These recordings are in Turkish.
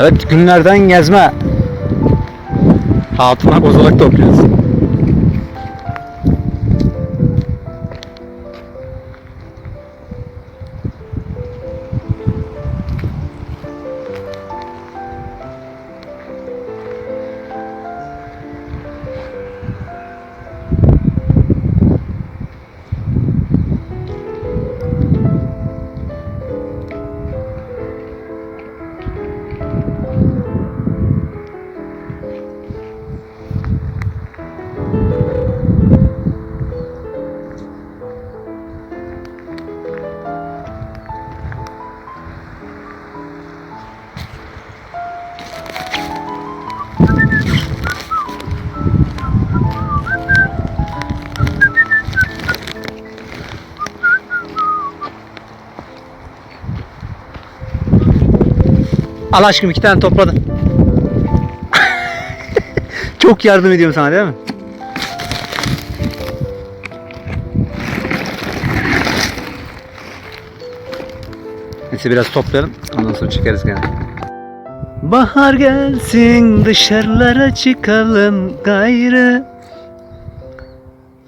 Evet günlerden gezme. Hatuna kozalak topluyoruz. Al aşkım iki tane topladım. Çok yardım ediyorum sana değil mi? Neyse biraz toplayalım. Ondan sonra çekeriz gene. Bahar gelsin dışarılara çıkalım gayrı.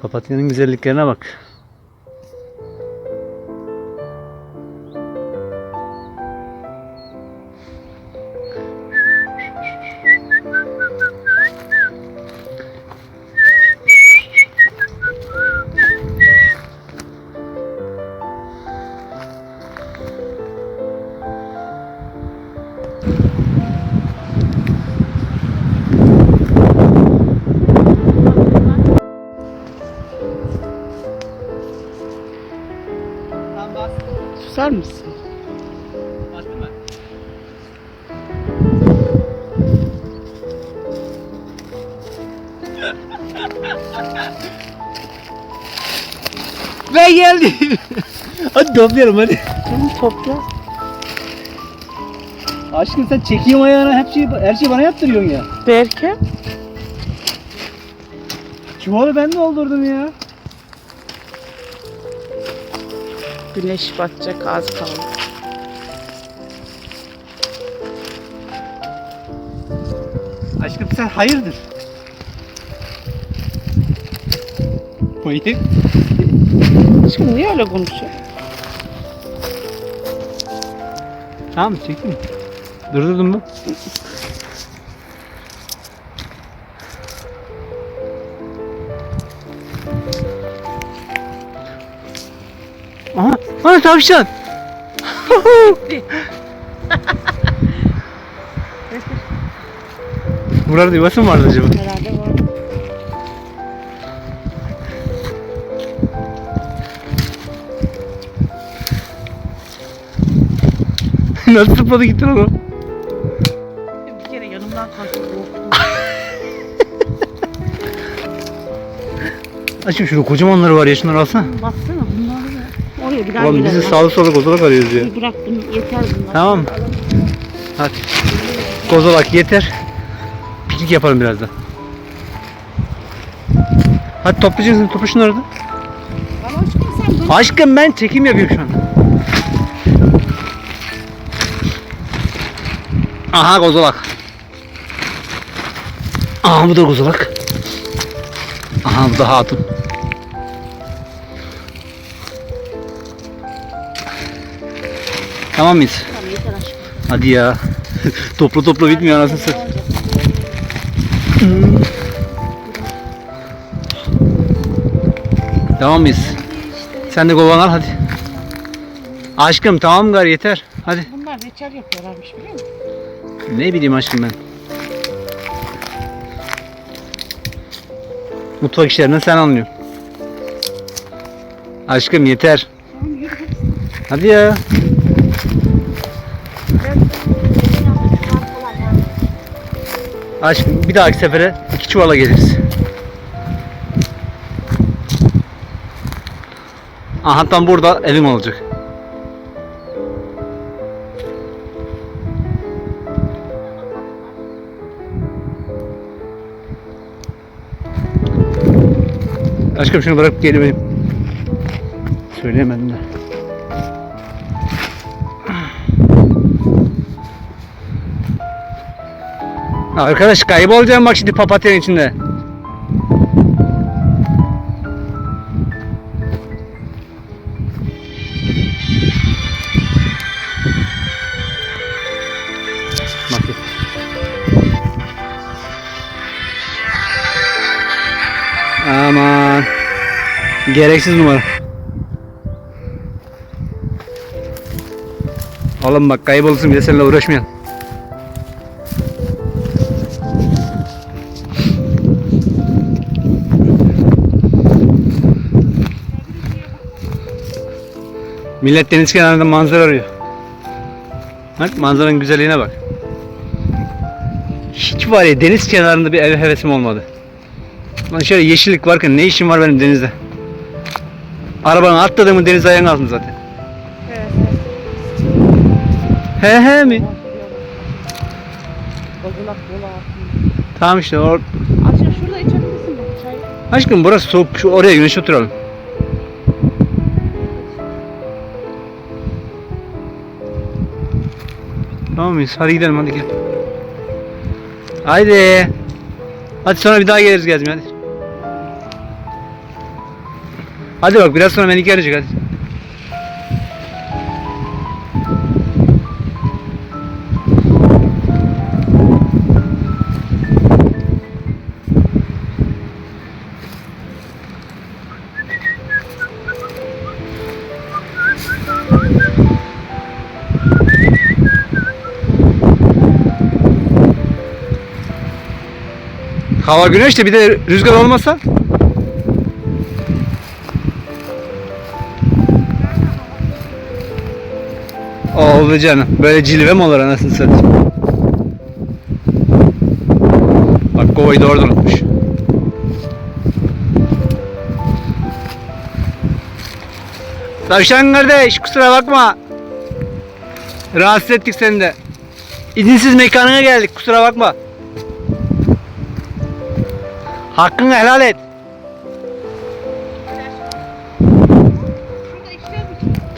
Papatyanın güzelliklerine bak. Susar mısın? Ben geldim. hadi toplayalım hadi. Canım topla. Aşkım sen çekiyorsun ayağına hep şey, her şeyi bana yaptırıyorsun ya. Berke. Çuvalı ben doldurdum ya. Güneş batacak az kaldı. Aşkım sen hayırdır? Hayır. Şimdi niye öyle konuşuyor? Tamam çektim. Durdurdun mu? Aha tavşan. Burada yuvası mı vardı acaba? Herhalde var. Nasıl zıpladı gitti lan o? Bir kere yanımdan kaçtı korktum. Açım şunu kocamanları var ya şunları alsana. Baksana bunlar Oraya bir daha Oğlum gelelim. bizi sağlı kozalak arıyoruz ya. Bir Bırak bunu yeter bunlar. Tamam. Hadi. Kozalak yeter. Piknik yapalım birazdan. Hadi toplayacaksın topla şunları da. Ama aşkım sen Aşkım ben çekim yapıyorum şu an. Aha kozalak. Aha bu da kozalak. Aha bu da hatun. Tamam mıyız? Tamam yeter aşkım. Hadi ya. topla topla bitmiyor anasını. Olacak. Tamam mıyız? Sen de kovan al hadi. Aşkım tamam gar yeter. Hadi. Bunlar reçel yapıyorlarmış biliyor musun? Ne bileyim aşkım ben. Mutfak işlerinden sen anlıyorsun. Aşkım yeter. Tamam yürü hadi. Hadi Aşkım bir dahaki sefere iki çuvala geliriz. Aha tam burada evim olacak. Aşkım şunu bırakıp geleyim. Söyleyemedim de. Arkadaş kaybolacağım bak şimdi papatyanın içinde. Aman. Gereksiz numara. Oğlum bak kaybolursun bir de seninle uğraşmayalım. Millet deniz kenarında manzara arıyor. Bak manzaranın güzelliğine bak. Hiç var ya deniz kenarında bir ev hevesim olmadı. Lan şöyle yeşillik varken ne işim var benim denizde? Arabanın atladığımı deniz ayağın altında zaten. He he mi? Tamam işte or Aşkım şurada içebilirsin bak çay. Aşkım burası soğuk. Şu oraya güneş oturalım. Tamam mıyız? Hadi gidelim hadi gel. Haydi. Hadi sonra bir daha geliriz gezmeye hadi. Hadi bak biraz sonra Melike arayacak hadi. Hava güneş de bir de rüzgar olmasa. Oldu canım. Böyle cilve mi olur anasını satayım. Bak kovayı da orada unutmuş. Tavşan kardeş kusura bakma. Rahatsız ettik seni de. İzinsiz mekanına geldik kusura bakma. Hakkını helal et.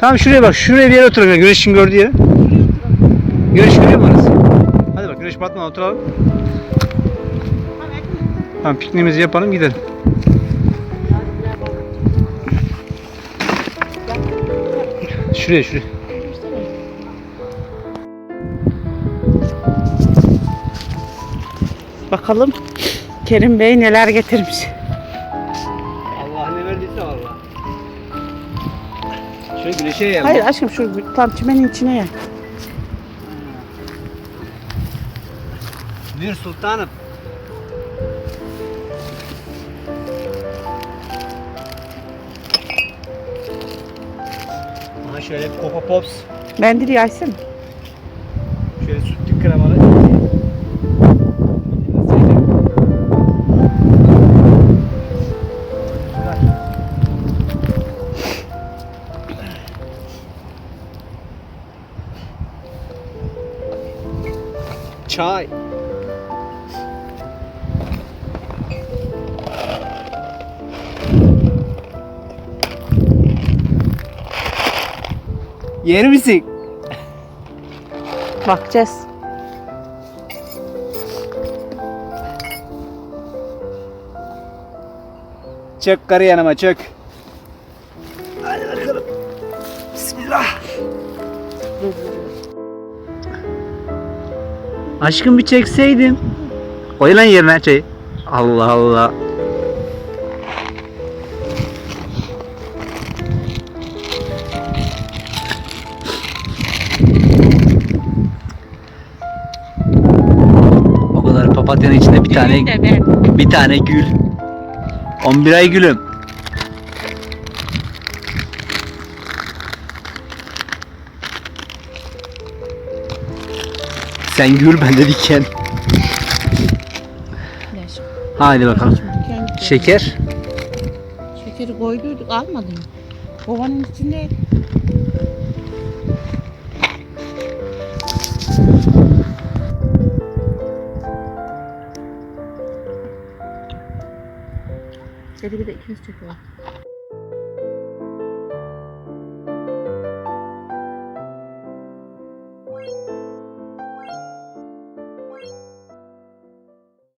Tamam şuraya bak. Şuraya bir yere oturalım. Güneşin gördüğü yere. Güneş görüyor mu orası? Hadi bak güneş batmadan oturalım. Tamam pikniğimizi yapalım gidelim. Şuraya şuraya. Bakalım Kerim Bey neler getirmiş. Allah ne verdiyse valla. Şöyle güneşe yayalım. Hayır aşkım şu tam çimenin içine ya. Buyur sultanım. Aha şöyle bir Coco Pops. Mendil yaysın. Şöyle sütlü kremalı. Çay. Yer misin? Bakacağız. Çök karı yanıma çök. Aşkım bir çekseydin. Koy lan yerine çayı. Allah Allah. O kadar papatyanın içinde bir tane bir tane gül. 11 ay gülüm. Sen gül ben de diken. Hadi bakalım. Şeker. Şekeri koyduyduk almadın mı? Kovanın içinde. Dedi bir de ikimiz çekiyor.